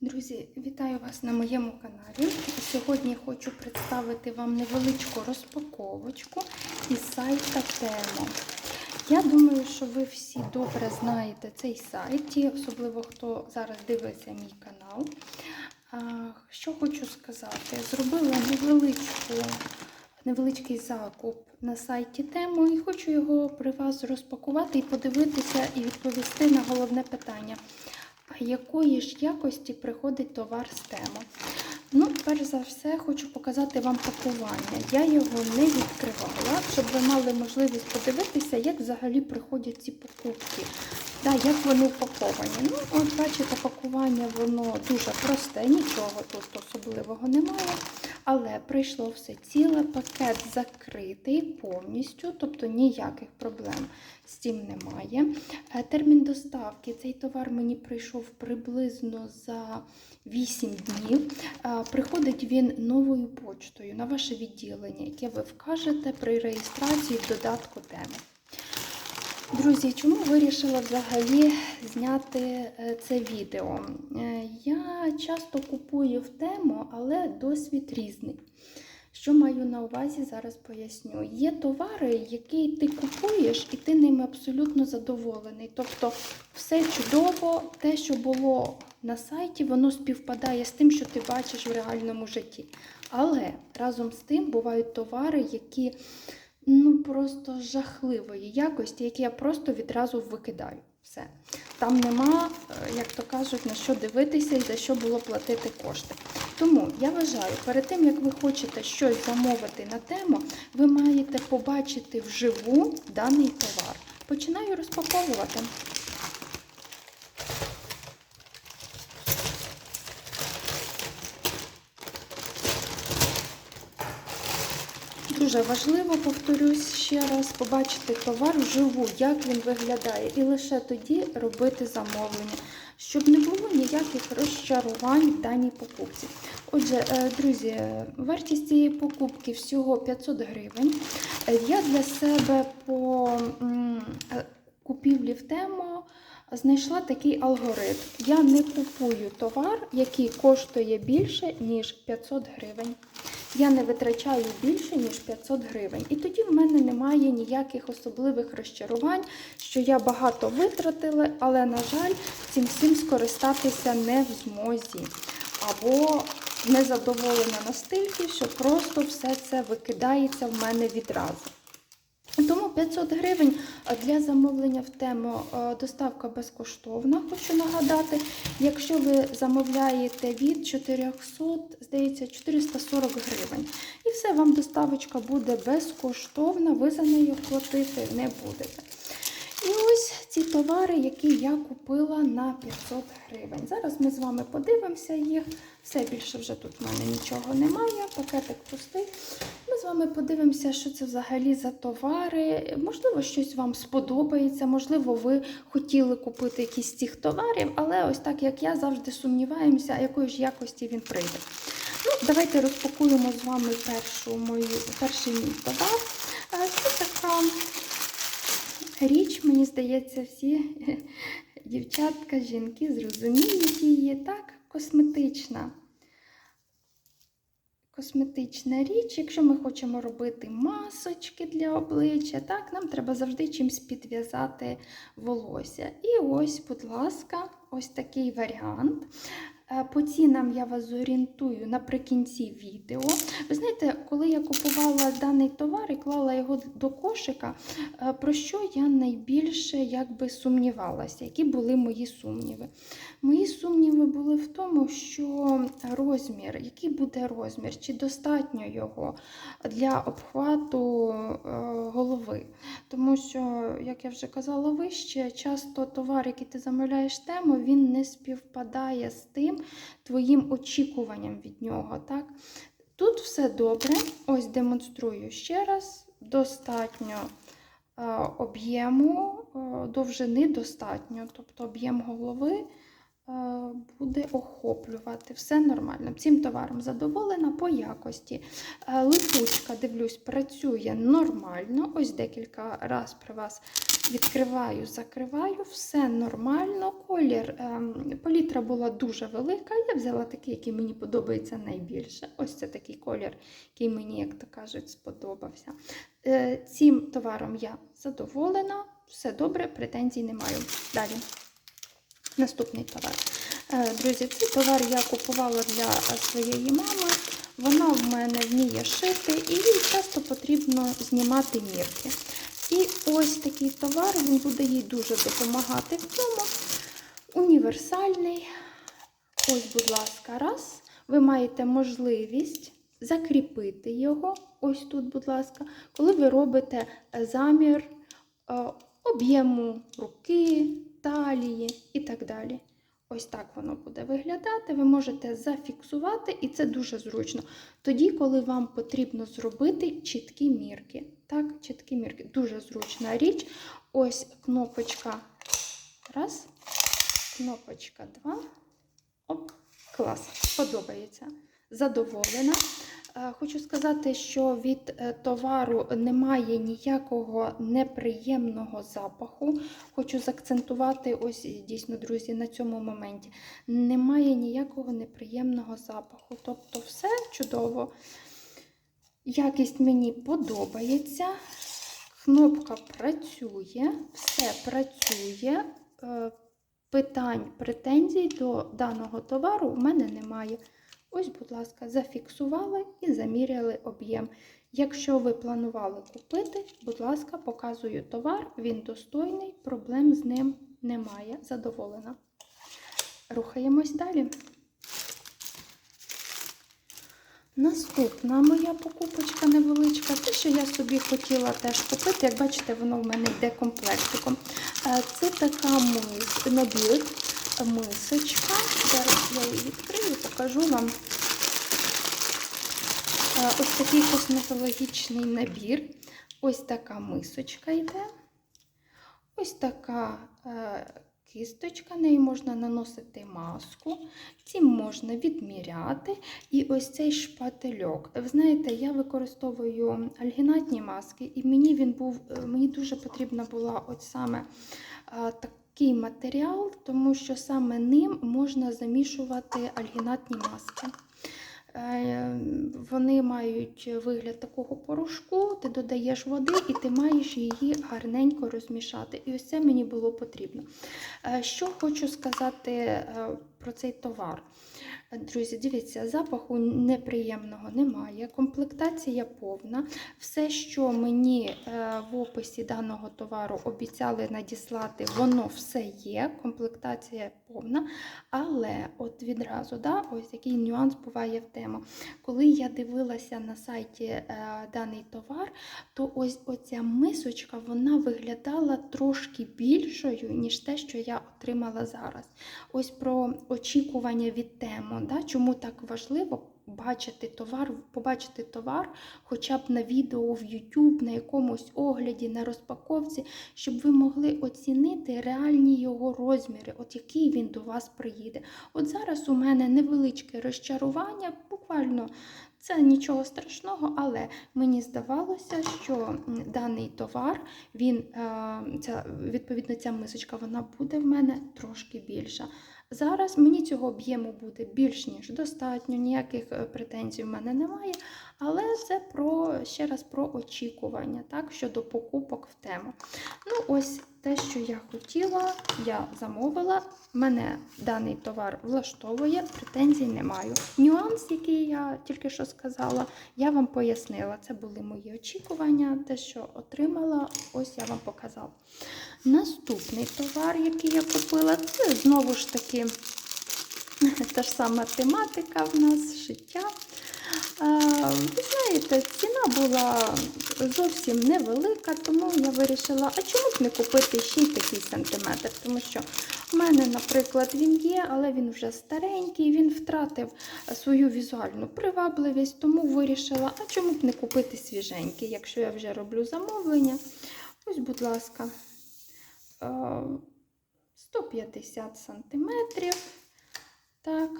Друзі, вітаю вас на моєму каналі. Сьогодні хочу представити вам невеличку розпаковочку із сайта Темо. Я думаю, що ви всі добре знаєте цей сайт, ті, особливо хто зараз дивиться мій канал. Що хочу сказати? Зробила невеличку, невеличкий закуп на сайті Тему і хочу його при вас розпакувати і подивитися і відповісти на головне питання. Якої ж якості приходить товар з тему? Ну, перш за все, хочу показати вам пакування. Я його не відкривала, щоб ви мали можливість подивитися, як взагалі приходять ці покупки. Да, як вони упаковані. Ну, от бачите, пакування воно дуже просте, нічого тут особливого немає. Але прийшло все ціле, пакет закритий повністю, тобто ніяких проблем з цим немає. Е, Термін доставки цей товар мені прийшов приблизно за 8 днів. Е, Приходить він новою почтою на ваше відділення, яке ви вкажете при реєстрації в додатку теми. Друзі, чому вирішила взагалі зняти е, це відео? Е, Я часто купую в тему, але досвід різний. Що маю на увазі, зараз поясню. Є товари, які ти купуєш, і ти ними абсолютно задоволений. Тобто, все чудово, те, що було на сайті, воно співпадає з тим, що ти бачиш в реальному житті. Але разом з тим бувають товари, які ну просто жахливої якості, які я просто відразу викидаю. Все. Там нема, е, як то кажуть, на що дивитися і за що було платити кошти. Тому я вважаю, перед тим як ви хочете щось замовити на тему, ви маєте побачити вживу даний товар. Починаю розпаковувати. Дуже важливо, повторюсь ще раз, побачити товар вживу, як він виглядає, і лише тоді робити замовлення, щоб не було ніяких розчарувань в даній покупці. Отже, е, друзі, вартість цієї покупки всього 500 гривень. Е, Я для себе по е, купівлі в тему знайшла такий алгоритм. Я не купую товар, який коштує більше, ніж 500 гривень. Я не витрачаю більше, ніж 500 гривень. І тоді в мене немає ніяких особливих розчарувань, що я багато витратила, але, на жаль, цим всім скористатися не в змозі. Або не задоволена настільки, що просто все це викидається в мене відразу. Тому 500 гривень для замовлення в тему доставка безкоштовна, хочу нагадати. Якщо ви замовляєте від 400, здається, 440 гривень. І все, вам доставочка буде безкоштовна, ви за неї платити не будете. І ось ці товари, які я купила на 500 гривень. Зараз ми з вами подивимося їх. Все більше вже тут в мене нічого немає, пакетик пустий. Ми з вами подивимося, що це взагалі за товари. Можливо, щось вам сподобається, можливо, ви хотіли купити якісь з цих товарів, але ось так як я завжди сумніваємося, якої ж якості він прийде. Ну, Давайте розпакуємо з вами першу мою, перший мій товар. Е, Це така річ, мені здається, всі дівчатка, жінки зрозуміють її. Так, косметична. Косметична річ, якщо ми хочемо робити масочки для обличчя, так, нам треба завжди чимось підв'язати волосся. І ось, будь ласка, ось такий варіант. Е, По цінам я вас зорієнтую наприкінці відео. Ви знаєте, коли я купувала даний товар і клала його до кошика, е, про що я найбільше якби сумнівалася, які були мої сумніви? Мої сумніви були в тому, що розмір, який буде розмір, чи достатньо його для обхвату е, голови. Тому що, як я вже казала вище, часто товар, який ти замовляєш тему, він не співпадає з тим твоїм очікуванням від нього. Так? Тут все добре. Ось демонструю ще раз. Достатньо е, об'єму, е, довжини достатньо, тобто об'єм голови е, буде охоплювати. Все нормально. Цим товаром задоволена по якості. Липучка, дивлюсь, працює нормально. Ось декілька разів при вас Відкриваю, закриваю, все нормально. Колір ем, палітра була дуже велика. Я взяла такий, який мені подобається найбільше. Ось це такий колір, який мені, як то кажуть, сподобався. Е, цим товаром я задоволена, все добре, претензій не маю. Далі. Наступний товар. Е, Друзі, цей товар я купувала для своєї мами. Вона в мене вміє шити, і їй часто потрібно знімати мірки. І ось такий товар, він буде їй дуже допомагати в цьому. Універсальний. Ось, будь ласка, раз. Ви маєте можливість закріпити його. Ось тут, будь ласка, коли ви робите е, замір е, об'єму руки, талії і так далі. Ось так воно буде виглядати. Ви можете зафіксувати, і це дуже зручно. Тоді, коли вам потрібно зробити чіткі мірки. Так, чіткі мірки. Дуже зручна річ. Ось кнопочка. Раз. Кнопочка два. Оп, клас. Подобається. Задоволена. Е, Хочу сказати, що від е, товару немає ніякого неприємного запаху. Хочу заакцентувати, ось дійсно, друзі, на цьому моменті. Немає ніякого неприємного запаху. Тобто, все чудово. Якість мені подобається. Кнопка працює, все працює. Е, Питань, претензій до даного товару у мене немає. Ось, будь ласка, зафіксували і заміряли об'єм. Якщо ви планували купити, будь ласка, показую товар, він достойний, проблем з ним немає. Задоволена. Рухаємось далі. Наступна моя покупочка невеличка. Те, що я собі хотіла теж купити, як бачите, воно в мене йде комплектиком. Е, Це така мис, набір, мисочка. Зараз я її відкрию, покажу вам. Е, Ось такий косметологічний набір. Ось така мисочка йде. Ось така е, кісточка, нею можна наносити маску, цим можна відміряти. І ось цей шпательок. Ви знаєте, я використовую альгінатні маски, і мені він був, е, мені дуже потрібна була от саме е, такий матеріал, тому що саме ним можна замішувати альгінатні маски. Е, Вони мають вигляд такого порошку, ти додаєш води і ти маєш її гарненько розмішати. І ось це мені було потрібно. Е, Що хочу сказати е, про цей товар. Друзі, дивіться, запаху неприємного немає, комплектація повна. Все, що мені е, в описі даного товару обіцяли надіслати, воно все є, комплектація повна. Але от відразу, да, ось який нюанс буває в тему. Коли я дивилася на сайті е, даний товар, то ось оця мисочка вона виглядала трошки більшою, ніж те, що я отримала зараз. Ось про очікування від тему. Да? Чому так важливо бачити товар, побачити товар хоча б на відео в YouTube, на якомусь огляді, на розпаковці, щоб ви могли оцінити реальні його розміри, от який він до вас приїде. От зараз у мене невеличке розчарування, буквально. Це нічого страшного, але мені здавалося, що даний товар, він, е, ця, відповідно, ця мисочка, вона буде в мене трошки більша. Зараз мені цього об'єму буде більш ніж достатньо, ніяких е, претензій в мене немає. Але це про ще раз про очікування так, щодо покупок в тему. Ну, ось те, що я хотіла, я замовила. Мене даний товар влаштовує, претензій не маю. Нюанс, який я тільки що сказала, я вам пояснила. Це були мої очікування, те, що отримала, ось я вам показала. Наступний товар, який я купила, це знову ж таки та ж сама тематика в нас життя. Ви знаєте, ціна була зовсім невелика, тому я вирішила, а чому б не купити ще й такий сантиметр? Тому що в мене, наприклад, він є, але він вже старенький, він втратив свою візуальну привабливість, тому вирішила, а чому б не купити свіженький, якщо я вже роблю замовлення. Ось, будь ласка, е, 150 сантиметрів. Так.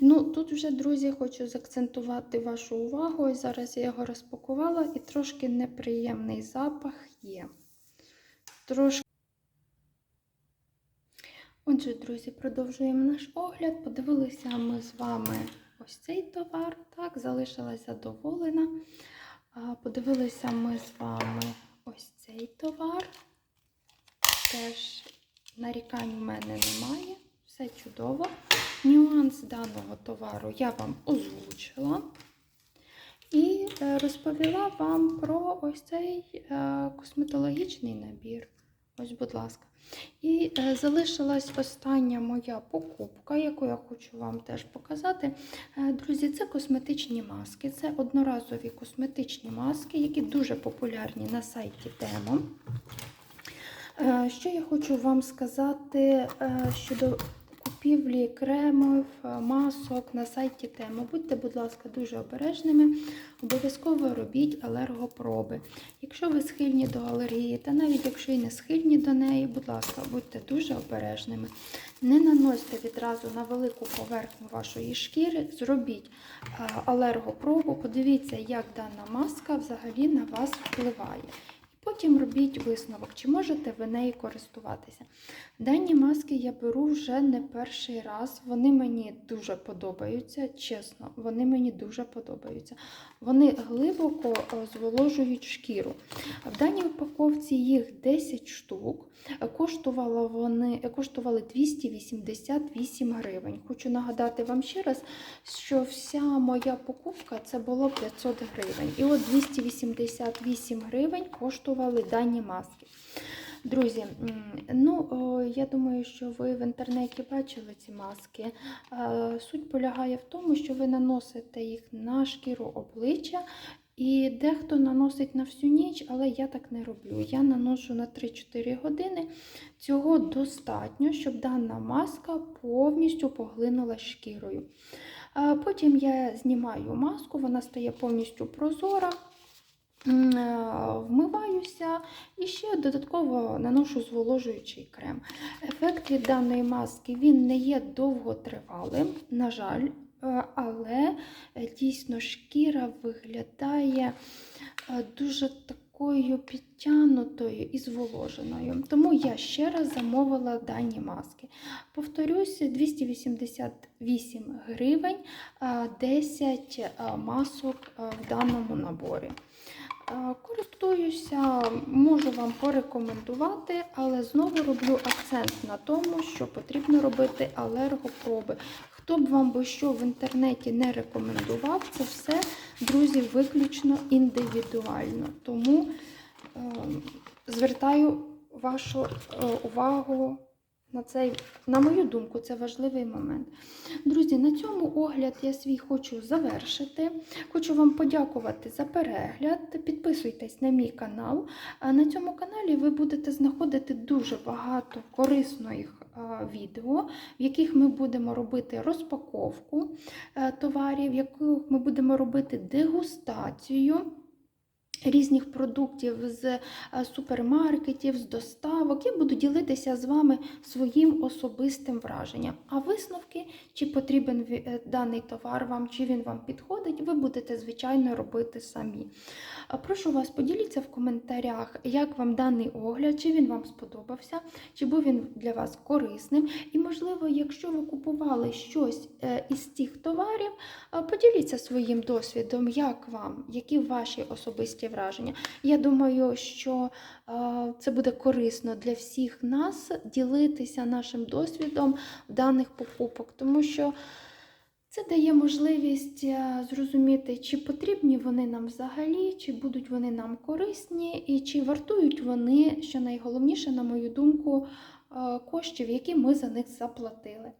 Ну, тут вже, друзі, хочу заакцентувати вашу увагу. Ось зараз я його розпакувала і трошки неприємний запах є. трошки. Отже, друзі, продовжуємо наш огляд. Подивилися ми з вами ось цей товар. Так, залишилась задоволена. Подивилися ми з вами ось цей товар. Теж нарікань у мене немає. Все чудово. Нюанс даного товару я вам озвучила. І е, розповіла вам про ось цей е, косметологічний набір. Ось, будь ласка. І е, залишилась остання моя покупка, яку я хочу вам теж показати. Е, Друзі, це косметичні маски. Це одноразові косметичні маски, які дуже популярні на сайті. Е, Що я хочу вам сказати щодо купівлі кремів, е, масок на сайті Тема. Будьте, будь ласка, дуже обережними. Обов'язково робіть алергопроби. Якщо ви схильні до алергії, та навіть якщо і не схильні до неї, будь ласка, будьте дуже обережними. Не наносьте відразу на велику поверхню вашої шкіри, зробіть е, алергопробу, подивіться, як дана маска взагалі на вас впливає. Потім робіть висновок, чи можете ви нею користуватися. Дані маски я беру вже не перший раз. Вони мені дуже подобаються, чесно, вони мені дуже подобаються. Вони глибоко е, зволожують шкіру. В даній упаковці їх 10 штук. Коштувало вони, коштували 288 гривень. Хочу нагадати вам ще раз, що вся моя покупка це було 500 гривень. І от 288 гривень коштували дані маски. Друзі, ну я думаю, що ви в інтернеті бачили ці маски. Е, Суть полягає в тому, що ви наносите їх на шкіру обличчя. І дехто наносить на всю ніч, але я так не роблю. Я наношу на 3-4 години. Цього достатньо, щоб дана маска повністю поглинула шкірою. Потім я знімаю маску, вона стає повністю прозора. Е, Вмиваюся і ще додатково наношу зволожуючий крем. Ефект від даної маски він не є довготривалим, на жаль, е, але е, дійсно шкіра виглядає дуже такою підтягнутою і зволоженою. Тому я ще раз замовила дані маски. Повторюсь, 288 гривень, е, 10 е, масок в даному наборі. Е, Користуюся, можу вам порекомендувати, але знову роблю акцент на тому, що потрібно робити алергопроби. Хто б вам би що в інтернеті не рекомендував, це все, друзі, виключно індивідуально. Тому е, звертаю вашу е, увагу на цей, на мою думку, це важливий момент. Друзі, на цьому огляд я свій хочу завершити. Хочу вам подякувати за перегляд. Підписуйтесь на мій канал. На цьому каналі ви будете знаходити дуже багато корисних відео, в яких ми будемо робити розпаковку е, товарів, в яких ми будемо робити дегустацію. Різних продуктів з е, супермаркетів, з доставок. Я буду ділитися з вами своїм особистим враженням. А висновки, чи потрібен е, даний товар вам, чи він вам підходить, ви будете, звичайно, робити самі. Прошу вас, поділіться в коментарях, як вам даний огляд, чи він вам сподобався, чи був він для вас корисним. І, можливо, якщо ви купували щось е, із тих товарів, поділіться своїм досвідом, як вам, які ваші особисті враження. Я думаю, що е, це буде корисно для всіх нас ділитися нашим досвідом даних покупок, тому що. Це дає можливість е, зрозуміти, чи потрібні вони нам взагалі, чи будуть вони нам корисні, і чи вартують вони, що найголовніше, на мою думку, е, коштів, які ми за них заплатили.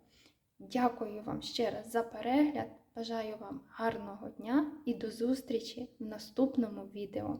Дякую вам ще раз за перегляд. Бажаю вам гарного дня і до зустрічі в наступному відео.